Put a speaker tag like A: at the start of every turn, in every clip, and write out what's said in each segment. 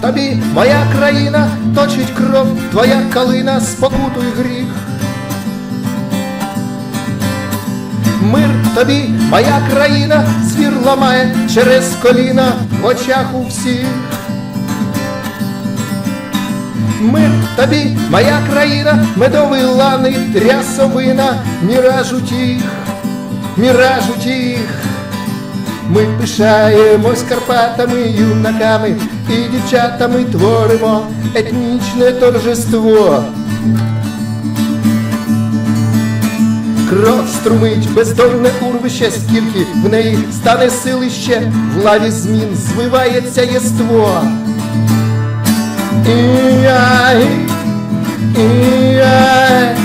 A: тобі, моя країна, точить кров, твоя калина, спокутуй гріх. Мир тобі, моя країна, звір ламає через коліна в очах у всіх. Мир тобі, моя країна, медовий лани, трясовина, міраж утіх, міраж утіх. Ми пишаємось Карпатами, юнаками і дівчатами творимо етнічне торжество. Кров струмить бездонне урвище, скільки в неї стане силище, в лаві змін звивається єство. І-яй, і-яй,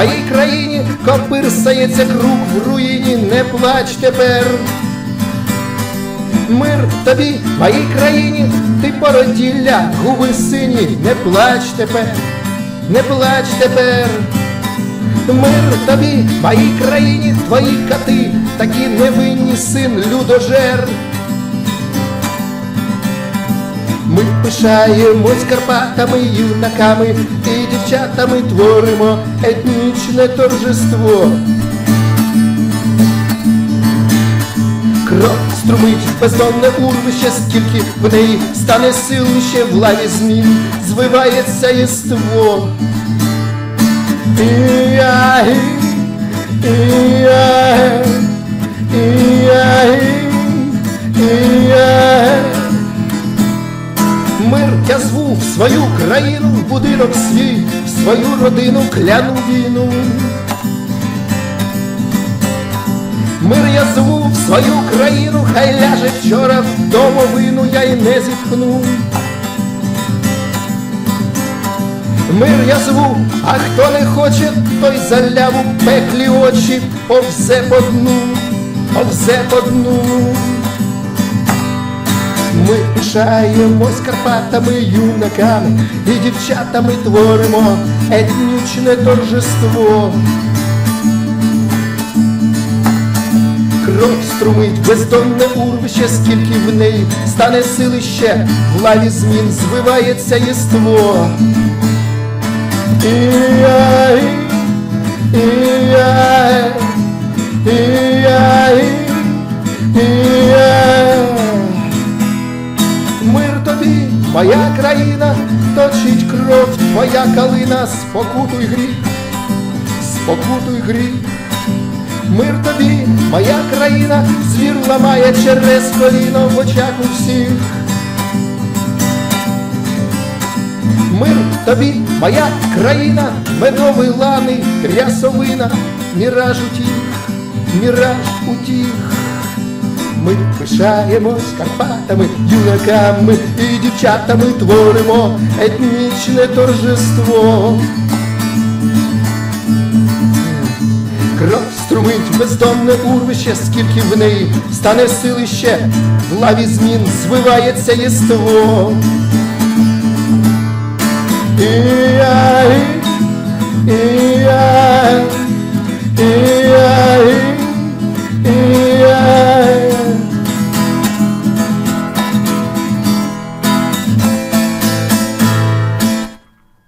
A: моїй країні, копирсається круг в руїні, не плач тепер. Мир тобі, моїй країні, ти породілля, губи сині, не плач тепер, не плач тепер. Мир тобі, моїй країні, твої коти, такі невинні син людожер. Ми пишаємось Карпатами, юнаками і дівчатами творимо етнічне торжество. Кров струмить бездонне урвище, скільки в неї стане силище в лаві змін, звивається єство. І-яй, і-яй, Мир я зву в свою країну, в будинок свій, свою родину кляну війну. Мир я зву в свою країну, хай ляже вчора в домовину, я й не зітхну. Мир я зву, а хто не хоче, той заляв у пеклі очі, повзе по дну, повзе по дну. Ми пишаємось Карпатами, юнаками і дівчатами творимо етнічне торжество. Кров струмить бездонне урвище, скільки в неї стане силище, в лаві змін звивається єство. І-яй, і-яй, і-яй, моя країна, точить кров, твоя калина, спокутуй гріх, спокутуй гріх. Мир тобі, моя країна, звір ламає через коліно в очах у всіх. Мир тобі, моя країна, медовий лани, трясовина, міраж утіх, міраж утіх. Ми пишаємось Карпатами, юнаками і дівчатами творимо етнічне торжество. Кров струмить бездонне урвище, скільки в неї стане силище, в лаві змін звивається єство. І-яй,